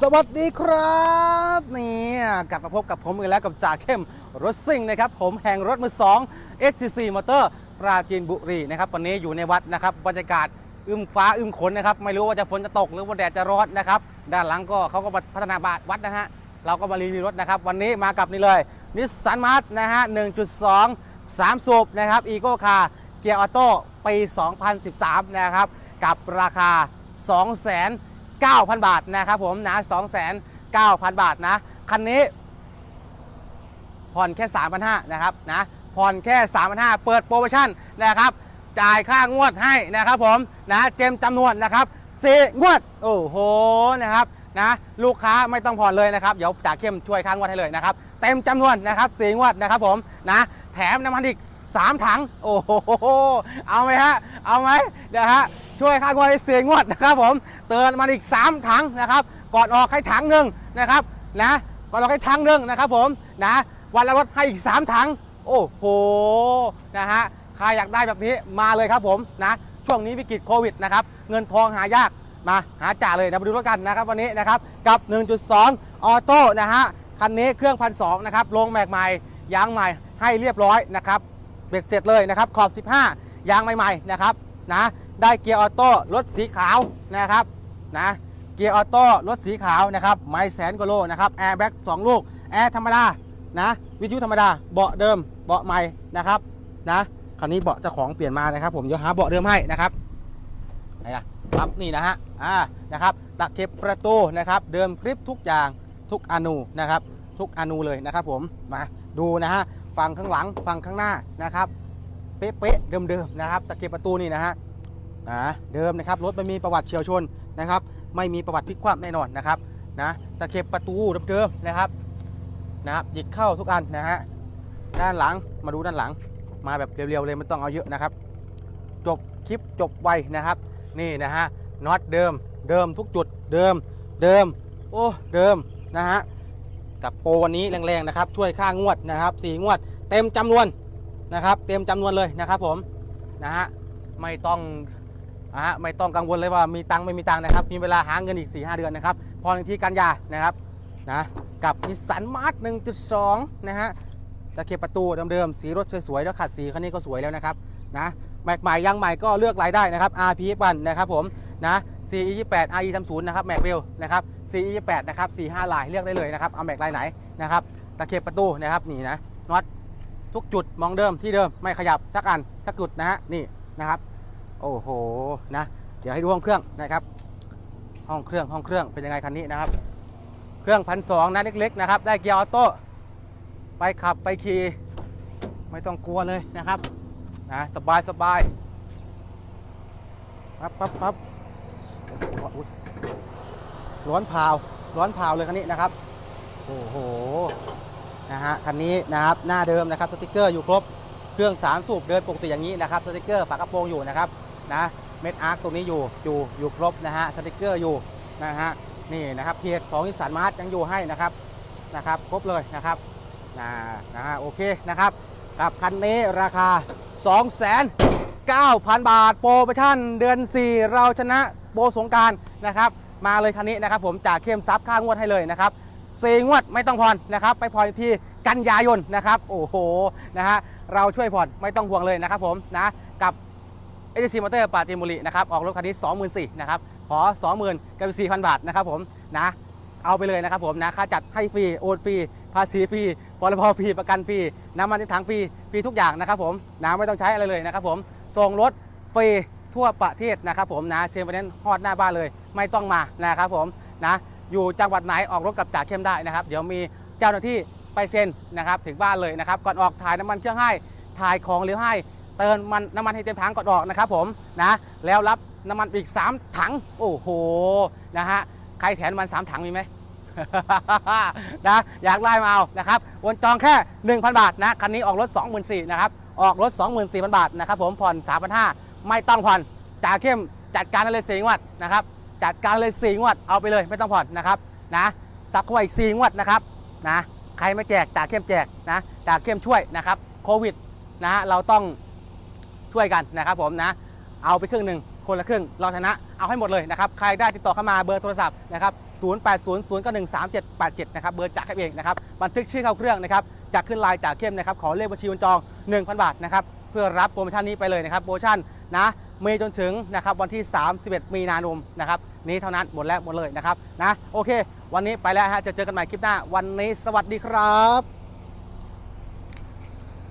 สวัสดีครับนี่กลับมาพบกับผมอีกแล้วกับจ่าเข้มรถซิ่งนะครับ ผมแห่งรถมือ2 SCC Motor ปราจีนบุรีนะครับวันนี้อยู่ในวัดนะครับบรรยากาศอึมฟ้าอึมขนนะครับ ไม่รู้ว่าจะฝนจะตกหรือว่าแดดจะร้อนนะครับ ด้านหลังก็เขาก็มาพัฒนาบาทวัดนะฮะเราก็มารีวิวรถนะครับ วันนี้มากับนี่เลยนิสสันมาร์นะฮะ 1.2 3 สูบนะครับอีโก้คาเกียร์ออโต้ปี 2013 นะครับ กับราคา 2 0 0 0 0 9,000 บาทนะครับผมนะ2,900 บาทนะ คันนี้ ผ่อนแค่3,500นะครับนะผ่อนแค่3,500เปิดโปรโมชั่นนะครับ จ่ายค่างวดให้นะครับผมนะเต็มจำนวนนะครับสี่งวด โอ้โหนะครับนะลูกค้าไม่ต้องผ่อนเลยนะครับเดี๋ยวจ่าเข้มช่วยค่างวดให้เลยนะครับเต็มจำนวนนะครับสี่งวดนะครับผมนะแถมน้ำมันอีก 3 ถัง โอ้โหเอาไหมฮะเอาไหมเดี๋ยวฮะ ช่วยค่างวดให้สี่งวดนะครับผมเตือนมันอีก 3 ถังนะครับก่อนออกให้ถังหนึ่งนะครับนะก่อนออกให้ถังหนึ่งนะครับผมนะวันละรถให้อีก 3 ถัง โอ้โหนะฮะใครอยากได้แบบนี้มาเลยครับผมนะช่วงนี้วิกฤตโควิดนะครับเงินทองหายากมาหาจ่าเลยนะมาดูรถกันนะครับวันนี้นะครับกับ 1.2 ออโต้นะฮะคันนี้เครื่องพันสองนะครับลงแม็กใหม่ยางใหม่ให้เรียบร้อยนะครับเบ็ดเสร็จเลยนะครับขอบ 15 ยางใหม่ๆนะครับนะ ได้เกียร์ออโต้รถสีขาวนะครับนะเกียร์ออโต้รถสีขาวนะครับไม่แสนกว่าโลนะครับแอร์แบ็กสองลูกแอร์ธรรมดานะวิทยุธรรมดาเบาะเดิมเบาะใหม่นะครับนะคันนี้เบาะเจ้าของเปลี่ยนมานะครับ ผมเดี๋ยวหาเบาะเดิมให้นะครับไหนล่ะครับนี่นะฮะอ่านะครับตะเข็บประตูนะครับ เดิมคลิปทุกอย่างทุกอนูนะครับ ทุกอนูเลยนะครับ ผมมาดูนะฮะฝั่งข้างหลังฝั่งข้างหน้านะครับ เป๊ะๆเดิมๆนะครับตะเข็บประตูนี่นะฮะ อ่าเดิมนะครับรถไม่มีประวัติเฉียวชนนะครับ ไม่มีประวัติพลิกคว่ำแน่นอนนะครับนะตะเข็บประตูเดิมๆนะครับนะครับหยิกเข้าทุกอันนะฮะด้านหลังมาดูด้านหลัง มาแบบเรียวๆเลยไม่ต้องเอาเยอะนะครับ จบคลิปจบไวนะครับ นี่นะฮะน็อตเดิมเดิมทุกจุดเดิมเดิม โอ้เดิมนะฮะกับโปรวันนี้แรงๆนะครับ ช่วยค่างวดนะครับสี่งวด เต็มจำนวนนะครับ เต็มจำนวนเลยนะครับผมนะฮะไม่ต้องะฮะไม่ต้องกังวลเลยว่ามีตังไม่มีตังนะครับ มีเวลาหาเงินอีก 4-5 เดือนนะครับ พอในที่กันยานะครับนะกับนิสสันมาร์ท1.2 นะฮะตะเข็บประตูเดิมๆสีรถสวยๆแล้วขัดสีคันนี้ก็สวยแล้วนะครับนะแม็กใหม่ยางใหม่ก็เลือกรายได้นะครับ RP 1นะครับผมนะ CE 28 RE 30นะครับแม็กเบลนะครับ CE 28นะครับ45ลายเลือกได้เลยนะครับเอาแม็กลายไหนนะครับตะเข็บประตูนะครับนี่นะน็อตทุกจุดมองเดิมที่เดิมไม่ขยับสักอันสักจุดนะฮะนี่นะครับ โอ้โหนะ เดี๋ยวให้ดูห้องเครื่องนะครับ ห้องเครื่องห้องเครื่องเป็นยังไงคันนี้นะครับ เครื่องพันสองนะเล็กๆนะครับ ได้เกียร์ออโต้ไปขับไปขี่ไม่ต้องกลัวเลยนะครับนะสบายสบายปั๊บปั๊บปั๊บร้อนเผาร้อนเผาเลยคันนี้นะครับโอ้โหนะฮะคันนี้นะครับหน้าเดิมนะครับสติกเกอร์อยู่ครบเครื่องสามสูบเดินปกติอย่างนี้นะครับสติกเกอร์ฝากระโปรงอยู่นะครับ นะ เม็ดอาร์คตรงนี้อยู่ อยู่ อยู่ครบนะฮะ สติกเกอร์อยู่นะฮะ นี่นะครับ เพจของนิสสันมาร์ทยังอยู่ให้นะครับ นะครับ ครบเลยนะครับ นะนะฮะ โอเคนะครับ กับคันนี้ราคา2,900 บาท โปรโมชั่นเดือน 4 เราชนะโปรสงการนะครับ มาเลยคันนี้นะครับ ผมจากเข้มซับค่างวดให้เลยนะครับซีงวดไม่ต้องผ่อนนะครับ ไปผ่อนที่กันยายนนะครับ โอ้โหนะฮะเราช่วยผ่อนไม่ต้องห่วงเลยนะครับผมนะกับ เอเจซีมอเตอร์ปาจีนบุรีนะครับออกรถคันนี้24,000นะครับขอ 20,000กับ4,000 บาทนะครับผมนะเอาไปเลยนะครับผมนะค่าจัดให้ฟรีโอนฟรีภาษีฟรีพรบฟรีประกันฟรีน้ำมันในถังฟรีฟรีทุกอย่างนะครับผมนะไม่ต้องใช้อะไรเลยนะครับผมส่งรถฟรีทั่วประเทศนะครับผมนะเชียร์ไปเน้นฮอดหน้าบ้านเลย ไม่ต้องมานะครับผมนะอยู่จังหวัดไหนออกรถกับจ่าเข้มได้นะครับ เดี๋ยวมีเจ้าหน้าที่ไปเซ็นนะครับถึงบ้านเลยนะครับก่อนออกถ่ายน้ำมันเครื่องให้ถ่ายของเหลวให้ เติมมันน้ำมันให้เต็มถังก่อนออกนะครับผมนะแล้วรับน้ำมันอีก 3 ถัง โอ้โหนะฮะใครแถมน้ำมัน 3 ถังมีไหมนะอยากไล่มาเอานะครับวนจองแค่ 1,000 บาทนะคันนี้ออกรถ 24,000นะครับออกรถ 24,000 บาทนะครับผมผ่อน 3,500 ไม่ต้องผ่อนจ่าเข้มจัดการเลยสี่งวดนะครับจัดการเลยสี่งวดเอาไปเลยไม่ต้องผ่อนนะครับนะสักเข้าไปอีกสี่งวดนะครับนะใครไม่แจกจ่าเข้มแจกนะจ่าเข้มช่วยนะครับโควิดนะฮะเราต้อง ช่วยกันนะครับผมนะ เอาไปครึ่งหนึ่งคนละครึ่งเราชนะเอาให้หมดเลยนะครับ ใครได้ติดต่อเข้ามาเบอร์โทรศัพท์นะครับ 0 8 0 0 9 1 3 7 8 7 นะครับ เบอร์จากเข้เองนะครับ บันทึกชื่อเข้าเครื่องนะครับจะขึ้นไลน์จากเข้มนะครับ ขอเลขบัญชีบนจอง 1,000 บาทนะครับ เพื่อรับโปรโมชั่นนี้ไปเลยนะครับ โปรโมชั่นนะมีจนถึงนะครับวันที่ 31 มีนาคมนะครับ นี้เท่านั้นหมดแล้วหมดเลยนะครับ นะ โอเค วันนี้ไปแล้วฮะ จะเจอกันใหม่คลิปหน้า วันนี้สวัสดีครับ